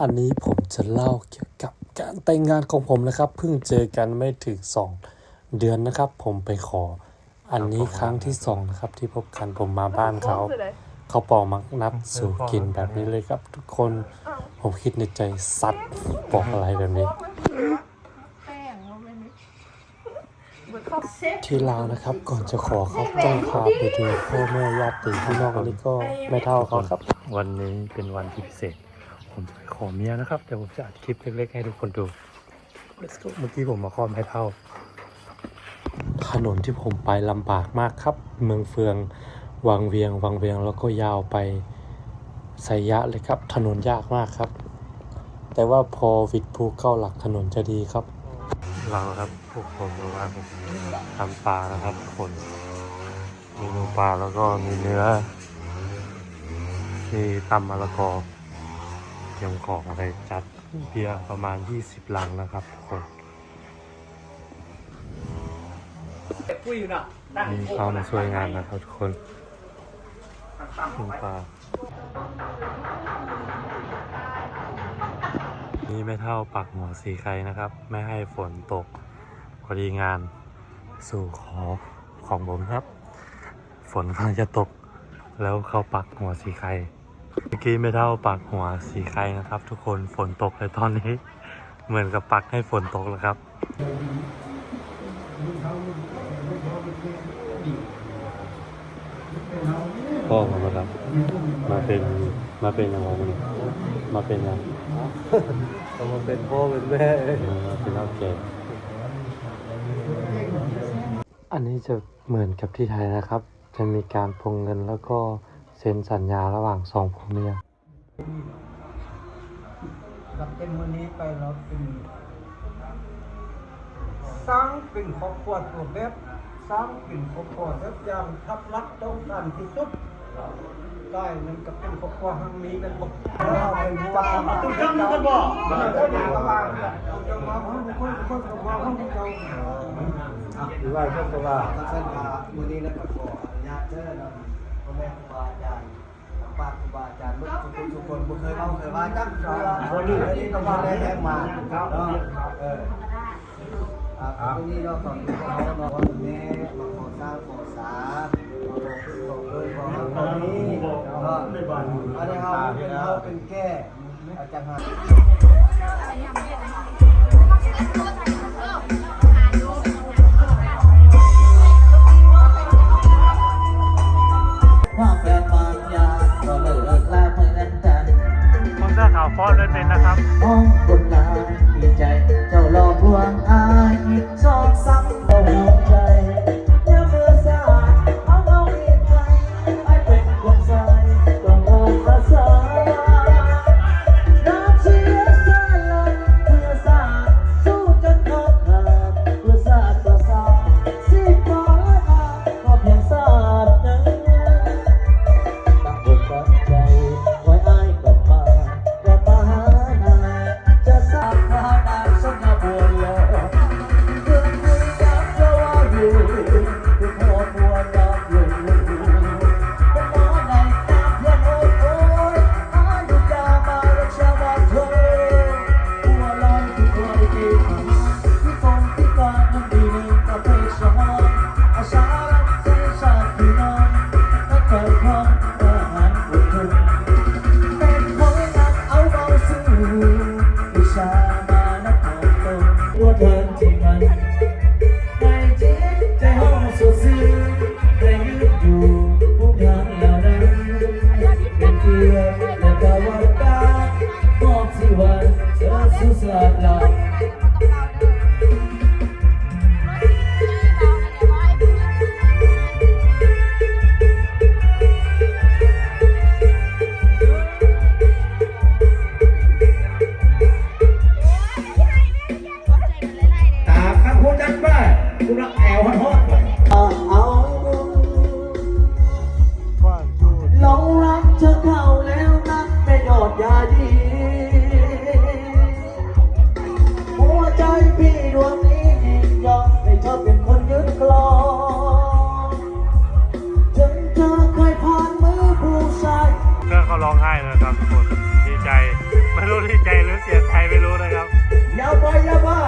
อันนี้ผมจะเล่าเกี่ยวกับการแต่งงานของผมนะครับ เพิ่งเจอกันไม่ถึงสองเดือนนะครับ ผมไปขอ อันนี้ครั้งที่สองนะครับที่พบกันผมมาบ้านเขาเขาปอกมักนัดสู่กินแบบนี้เลยครับ ทุกคนผมคิดในใจสัตว์บอกอะไรแบบนี้แป้งเราไม่มีเหมือนเขาเซ็ตที่ลาวนะครับก่อนจะขอเขาต้องพาไปดูพ่อแม่ญาติพี่น้องอันนี้ก็ไม่เท่าเขาครับ วันนี้เป็นวันพิเศษ ผมจะไปขอเมียนะครับ เดี๋ยวผมจะอัดคลิปเล็กๆให้ทุกคนดู Let's go เมื่อกี้ผมมาขอไม่เท่า ถนนที่ผมไปลำบากมากครับ เมืองเฟือง วังเวียง วังเวียงแล้วก็ยาวไปไสยะเลยครับ ถนนยากมากครับ แต่ว่าพอวิดภูเข้าหลักถนนจะดีครับเราครับพวกผมระว่าผมทำปลานะครับทุกคนมีเนื้อปลาแล้วก็มีเนื้อมีตำมะละกอ เตรียมของอะไรจัดเบียร์ประมาณ 20 ลังนะครับทุกคนคุยอยู่น่ะนั่งมีเขามาช่วยงานนะครับทุกคนกินปลานี่ไม่เท่าปักหัวสีไข่นะครับ ไม่ให้ฝนตก พอดีงานสู่ขอของผมครับ ฝนกำลังจะตก แล้วเขาปักหัวสีไข่ เมื่อกี้ไม่เท่าปักหัวสีไข่นะครับ ทุกคนฝนตกเลยตอนนี้ เหมือนกับปักให้ฝนตกแล้วครับพ่อมาครับ มาเป็นมาเป็นอะไรมาเนี่ยมาเป็นอะไรต้องมาเป็นพ่อเป็นแม่มาเป็นเอาแก่อันนี้จะเหมือนกับที่ไทยนะครับ จะมีการพงเงินแล้วก็ เซ็นสัญญาระหว่างสองผัวเมียรับเป็นวันนี้ไปเราเป็นสร้างเป็นครอบครัวตัวแบบสร้างเป็นครอบครัวแบบอย่างทับรัดต้องการที่สุดได้มันก็เป็นครอบครัวหังนี้กันบอกเราเป็นปลาตุ้งจังกันบอกมันก็เป็นปลาจังมาคนคนคนกับมาคนเจ้าหรือว่าเพื่อนว่าท่านอาวันนี้นะก็ขออนุญาตเชิญ พ่อแม่ครูบาอาจารย์ป้านครูบาอาจารย์ทุกคนทุกคนบ่เคยเล่าเคยว่าจังเทื่อวันนี้วันนี้ก็มาได้แท้มาเนาะเอออ่าวันนี้เราต้องขอเนาะว่าแม่มาขอสร้างขอสาขอเลยขอให้ตอนนี้เนาะอันนี้เฮาเป็นเฮาเป็นแก้อาจารย์หา ม ตั ร้องไห้เลยครับทุกคนดีใจไม่รู้ดีใจหรือเสียใจไม่รู้นะครับอย่าไปอย่ามา